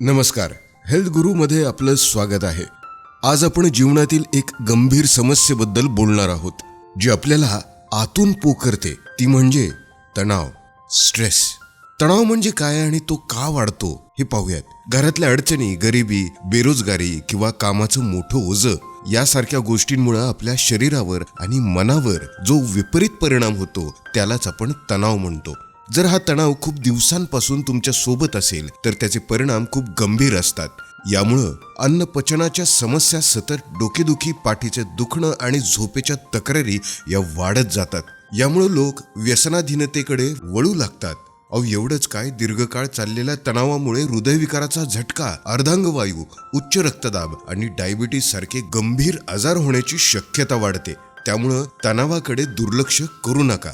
नमस्कार. हेल्थ गुरुमध्ये आपलं स्वागत आहे. आज आपण जीवनातील एक गंभीर समस्येबद्दल बोलणार आहोत जी आपल्याला आतून पोखरते ती म्हणजे तणाव स्ट्रेस तणाव म्हणजे काय आणि तो का वाढतो हे पाहूयात. घरातल्या अडचणी गरिबी बेरोजगारी किंवा कामाचं मोठं ओझं यासारख्या गोष्टींमुळे आपल्या शरीरावर आणि मनावर जो विपरीत परिणाम होतो त्यालाच आपण तणाव म्हणतो. जर हा तणाव खूप दिवसांपासून तुमच्यासोबत असेल तर त्याचे परिणाम खूप गंभीर असतात. यामुळं अन्न पचनाच्या समस्या सतत डोकेदुखी पाठीचे दुखणं आणि झोपेच्या तक्रारी या वाढत जातात. यामुळं लोक व्यसनाधीनतेकडे वळू लागतात. अहो एवढंच काय? दीर्घकाळ चाललेल्या तणावामुळे हृदयविकाराचा झटका अर्धांगवायू उच्च रक्तदाब आणि डायबिटीस सारखे गंभीर आजार होण्याची शक्यता वाढते. त्यामुळं तणावाकडे दुर्लक्ष करू नका.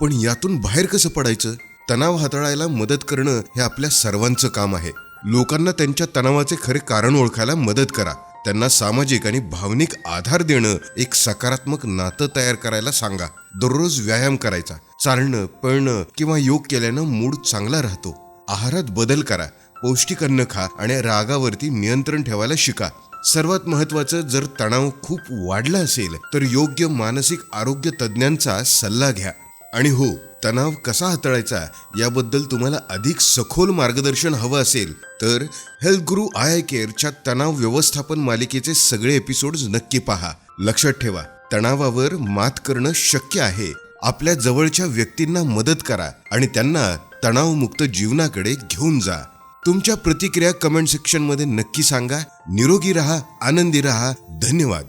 पण यातून बाहेर कसं पडायचं? तणाव हाताळायला मदत करणं हे आपल्या सर्वांचं काम आहे. लोकांना त्यांच्या तणावाचे खरे कारण ओळखायला मदत करा. त्यांना सामाजिक आणि भावनिक आधार देणं एक सकारात्मक नातं तयार करायला सांगा. दररोज व्यायाम करायचा. चालणं पळणं किंवा योग केल्यानं मूड चांगला राहतो. आहारात बदल करा. पौष्टिक अन्न खा आणि रागावरती नियंत्रण ठेवायला शिका. सर्वात महत्वाचं जर तणाव खूप वाढला असेल तर योग्य मानसिक आरोग्य तज्ज्ञांचा सल्ला घ्या. आणि हो तणाव कसा हाताळायचा याबद्दल तुम्हाला अधिक सखोल मार्गदर्शन हवं असेल तर हेल्थ गुरु आय आय केअरच्या तणाव व्यवस्थापन मालिकेचे सगळे एपिसोड्स नक्की पहा. लक्षात ठेवा तणावावर मात करणं शक्य आहे. आपल्या जवळच्या व्यक्तींना मदत करा आणि त्यांना तणावमुक्त जीवनाकडे घेऊन जा. तुमच्या प्रतिक्रिया कमेंट सेक्शनमध्ये नक्की सांगा. निरोगी रहा आनंदी रहा. धन्यवाद.